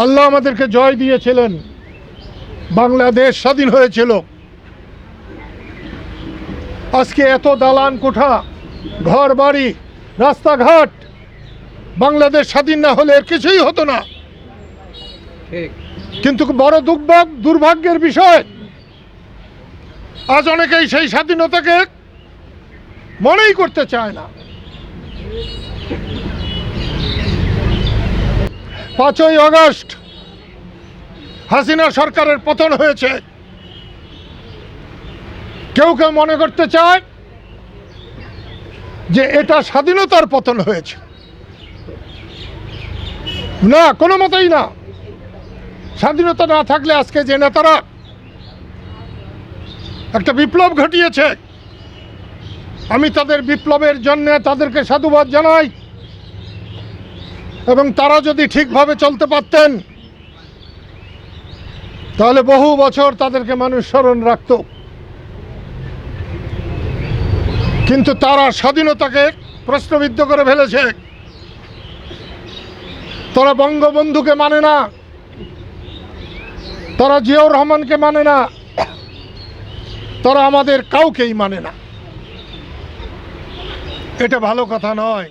আল্লাহ আমাদেরকে জয় দিয়েছিলেন। বাংলাদেশ স্বাধীন হয়েছিল। আজকে এত দালান কোঠা ঘর বাড়ি রাস্তাঘাট বাংলাদেশ স্বাধীন না হলে এর কিছুই হতো না। কিন্তু বড় দুর্ভাগ দুর্ভাগ্যের বিষয়। আজ অনেকেই সেই স্বাধীনতাকে মনেই করতে চায় না। পাঁচই আগস্ট হাসিনা সরকারের পতন হয়েছে। কেউ কেউ মনে করতে চায় যে এটা স্বাধীনতার পতন হয়েছে। না, কোনো মতেই না। স্বাধীনতা না থাকলে আজকে যে নেতারা একটা বিপ্লব ঘটিয়েছে, আমি তাদের বিপ্লবের জন্য তাদেরকে সাধুবাদ জানাই। এবং তারা যদি ঠিকভাবে চলতে পারতেন, তাহলে বহু বছর তাদেরকে মানুষ স্মরণ রাখত। কিন্তু তারা স্বাধীনতাকে প্রশ্নবিদ্ধ করে ফেলেছে। তারা বঙ্গবন্ধুকে মানে না। তারা জিয়াউর রহমানকে মানে না। তারা আমাদের কাউকেই মানে না। এটা ভালো কথা নয়।